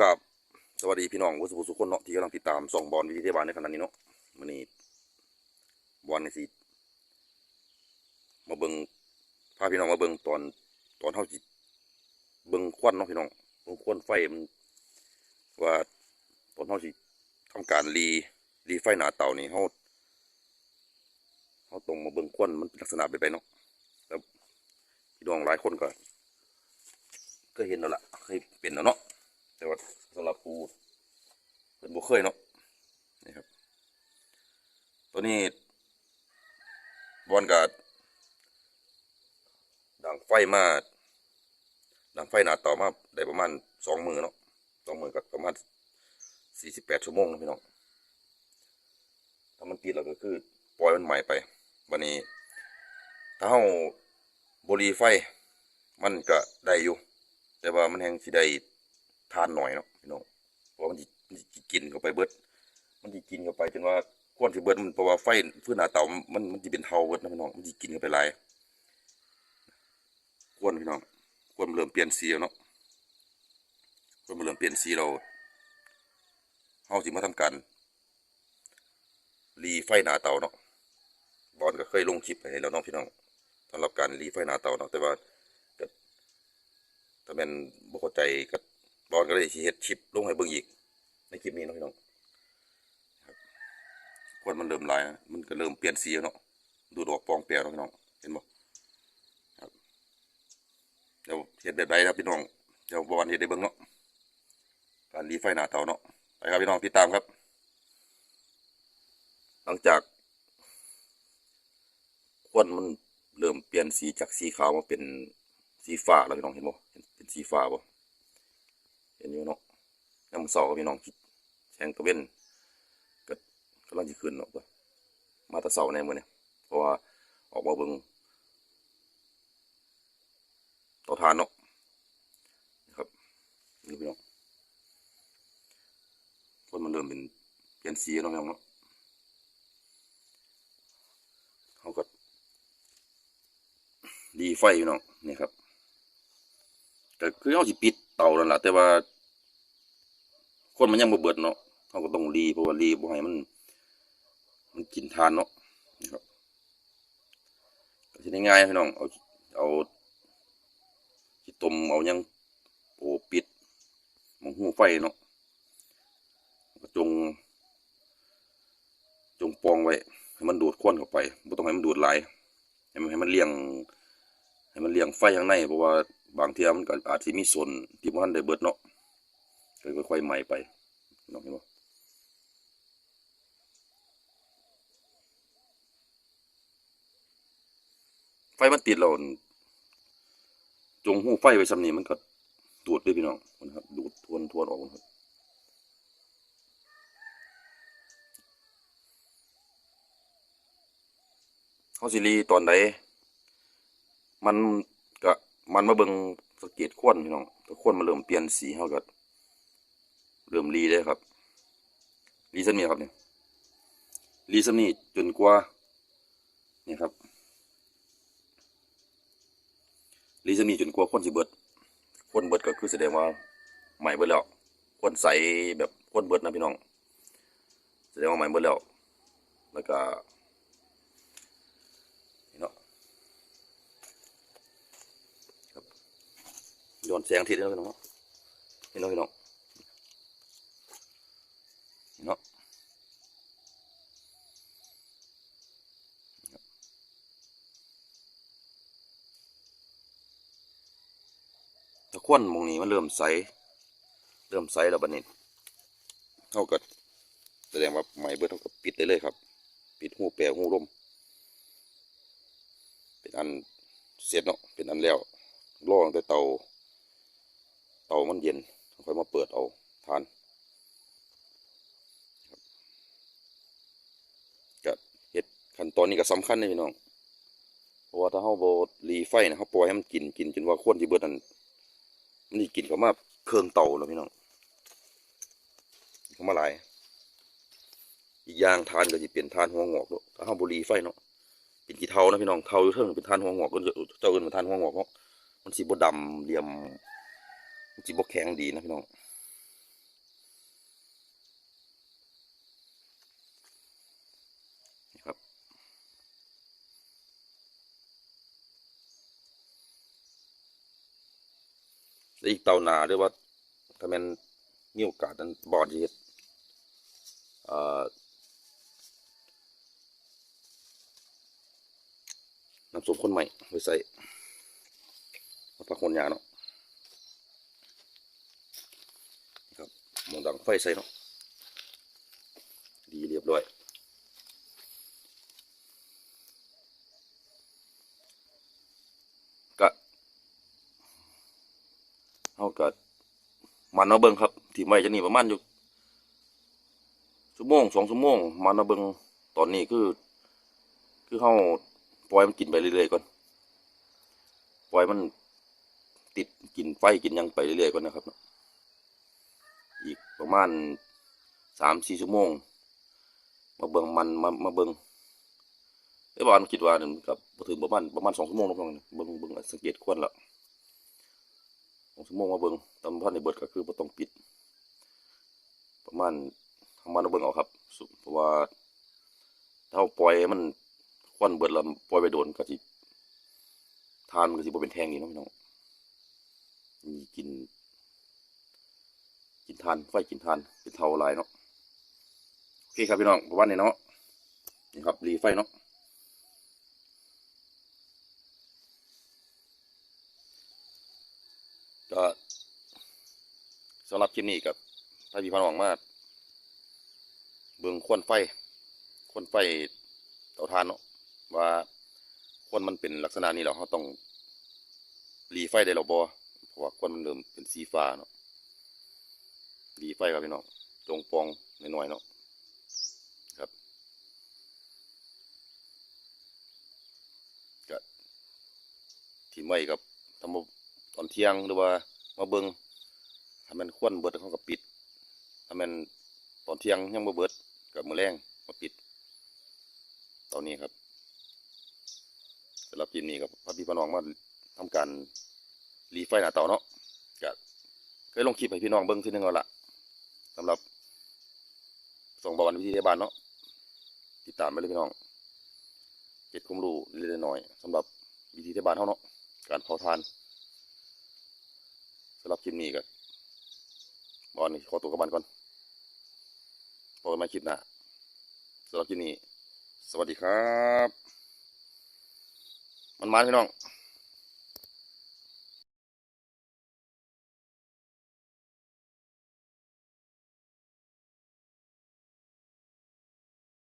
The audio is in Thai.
กับสวัสดีพี่น้องผู้สุสุคนเนาะที่กำลังติดตามส่องบอลวิทยาบาลในขณะนี้เนาะมันนี้บอลในสีมาเบิงพาพี่น้องมาเบิงตอนตอนเท่าจิตเบิงควันเนาะพี่น้องเบิงควันไฟมันว่าตอนเท่าจิตทำการรีรีไฟหนาเต่านี่เขาเขาตรงมาเบิงควันมันเป็นลักษณะแบบไรเนาะแล้วพี่น้องหลายคนก็เคยเห็นแล้วล่ะเคยเป็นแล้วเนาะ แต่ว่าสำหรับปูเป็นบุเคยเนาะนี่ครับ ตัวนี้บอลกับดังไฟมาดังไฟหนาต่อมาได้ประมาณสองมือเนาะสองมือกับประมาณสี่สิบแปดชั่วโมงนะพี่น้องถ้ามันติดแล้วก็คือปล่อยมันใหม่ไปวันนี้ถ้าเราบรีไฟ มันก็ได้อยู่ แต่ว่ามันแห้งสิได้ ทานหน่อยเนาะพี่น้องเพราะมันสิมันสิกินเข้าไปเบิด มันสิกินเข้าไปจนว่าควนสิเบิดมันเพราะว่าไฟพื้นหน้าเตามันมันสิเป็นเทาเบิดนะพี่น้องมันสิกินเข้าไปหลายควนพี่น้องควนมันเริ่มเปลี่ยนสีแล้วเนาะควนมันเริ่มเปลี่ยนสีเราเฮาสิมาทำการรีไฟหน้าเตาเนาะบอลก็เคยลงคลิปไปให้แล้วเนาะพี่น้องสำหรับการรีไฟหน้าเตาเนาะแต่ว่าถ้าแม่นบ่เข้าใจก็ บอลก็เลยเฮ็ดคลิปลงให้เบิ่งอีก ในคลิปนี้เนาะพี่น้องควันมันเริ่มลายมันก็เริ่มเปลี่ยนสีแล้วเนาะดูดอกปองแปรเนาะพี่น้องเห็นบ่ครับเดี๋ยวเฮ็ดแบบใดครับพี่น้องเดี๋ยวบอลเฮ็ดได้เบิ่งเนาะการรีไฟหน้าเตาเนาะไปครับพี่น้องติดตามครับ หลังจากควันมันเริ่มเปลี่ยนสีจากสีขาวมาเป็นสีฟ้าแล้วพี่น้องเห็นบ่เห็นเป็นสีฟ้าบ่ เห็นอยู่เนาะน้ำเสาก็พี่น้องคิดแข่งตะเวนก็กำลังจะขึ้นเนาะก็มาตะเสาในมือเนี่ยเพราะว่าออกมาเบิ่งต่อทานเนาะนะครับนี่พี่น้องคนมันเริ่มเป็นเปลี่ยนสีแล้วเนาะพี่น้องเนาะเขาก็ดีไฟพี่น้องนี่ครับก็คือเขาสิปิดเตานั่นแหละแต่ว่า คนมันยังบ่เบิดเนาะเขาก็ต้องรีเพราะว่ารีบ่ให้มัน มันกินทานเนาะนะครับก็สิได้ง่ายพี่น้องเอาเอาสิตมเอายังโอปิดหมองหูไฟเนาะก็จง จงปองไว้ ให้มันดูดควันเข้าไปบ่ต้องให้มันดูดไหลให้มันให้มันเลี้ยง ให้มันเลี้ยงไฟข้างในเพราะว่าบางเทียมันก็อาจจะมีส่วนที่มันได้เบิดเนาะ ค่อยๆใหม่ไปเนาะเห็นบ่ไฟมันติดแล้วจงหูไฟไว้สำนี้มันก็ดูดเลยพี่น้องนะครับดูดทวนทวนออกนะครับเขาสิรีตอนใดมันก็มันมาเบิงสเกตควนพี่น้องถ้าควนมันเริ่มเปลี่ยนสีเฮาก็ เริ่มรีเลยครับรีซันนี้ครับเนี่ยรีซันนี้จนกว่านี่ครับรีซันนี้จนกว่าคนสิเบิดคนเบิดก็คือแสดงว่าใหม่เบิดแล้วคนใสแบบคนเบิดนะพี่น้องแสดงว่าใหม่เบิดแล้วแล้วก็ย้อนแสงอาทิตย์แล้วพี่น้องเนเนาะพี่น้องเห็น เนาะตะควนมองนี้มันเริ่มใส เริ่มใสแล้วบัดนี้เท่ากับแสดงว่าไหมเบิดเท่ากับปิดได้เลยครับ ปิดหูแปรหูลมเป็นอันเสร็จเนาะเป็นอันแล้วรอตั้งแต่เตาเตามันเย็นค่อยมาเปิดเอาทานก็เห็ด ขั้นตอนนี้ก็สำคัญเลยพี่น้องเพราะว่าถ้าเขาโบรีไฟนะเขาปล่อยให้มันกินกินจนว่าควนที่เบิดนั้นมันสิกินเขามาเครื่องเตาแล้วพี่น้องเขามาหลายอีกอย่างทานก็จะเปลี่ยนทานหัวงอกด้วยถ้าเขาบรีไฟเนาะเป็นกี่เทานะพี่น้องเทาอยู่เทิงเป็นทานหัวงอกก็เจ้าอื่นเป็นทานหัวงอกเนาะมันสีบดำเหลี่ยมมันจีบกแข็งดีนะพี่น้อง อีกเตาหนาหรือว่าถ้าแมันมีโอกาสนั้นบอดเฮ็ดน้ำส้มคนใหม่ไว้ใส่มาพักคนยาเนาะนะครับหมองดังไฟใส่เนาะดีเรียบร้อย ก็เอาก็ มันเอาเบิ่งครับที่ไม่จะนี่ประมาณอยู่ชั่วโมงสองชั่วโมงมันเอาเบิ่งตอนนี้คือ คือเฮาปล่อยมันกินไปเรื่อยๆก่อนปล่อยมันติดกินไฟกินยังไปเรื่อยๆก่อนนะครับอีกประมาณสามสี่ชั่วโมง มาเบิ่งมันมามาเบิ่งไอ้บ้านคิดว่าเนี่ยกับถึงประมาณประมาณสองชั่วโมงแล้วพี่น้องเบิ่งเบิ่งสังเกตควรละ สองชั่วโมงมาเบิ่งตามพันในเบิดก็คือบ่ต้องปิด ประมาณทำมันเอาเบิงเอาครับเพราะว่าถ้าปล่อยมันควันเบิดแล้วปล่อยไปโดนก็สิทานมันก็สิบ่เป็นแทงนี่เนาะพี่น้องมีกิน กินทานไฟกินทานเป็นเท่าหลายเนาะโอเคครับพี่น้องประมาณนี้เนาะนี่ครับรีไฟเนาะ ก็สำหรับคลิปนี้กับถ้าพี่พนองมาเบิ่งควนไฟควนไฟเตาถ่านเนาะว่าควนมันเป็นลักษณะนี้แล้วเราต้องรีไฟได้หรอบ่เพราะว่าควนมันเริ่มเป็นสีฟ้าเนาะรีไฟครับพี่น้องตรงปองน้อยๆเนาะครับก็ที่ไม่กับทำมา ตอนเที่ยงหรือว่ามาเบิงถ้ามันควนเบิดเขาก็ปิดถ้ามันตอนเที่ยงยังบ่เบิดกับมือแรงมาปิด ตอนนี้ครับสำหรับคลิปนี้กับพพี่พน้องมาทำการรีไฟหน้าเตาเนาะก็เคยลงคลิปให้พี่น้องเบิ้งทีนึงแล้วล่ะสำหรับส่งบอลวิธีเทบานเนาะติดตามไปเลยพี่น้องเก็บความรู้เล็กน้อยๆสำหรับวิธีเทบานเขาเนาะการเผาทาน สำหรับคลิปนี้ก็บอลนี่ขอตัวกลับบ้านก่อนพบกันใหม่คลิปหน้าสำหรับคลิปนี้ สวัสดีครับ มันมาพี่น้อง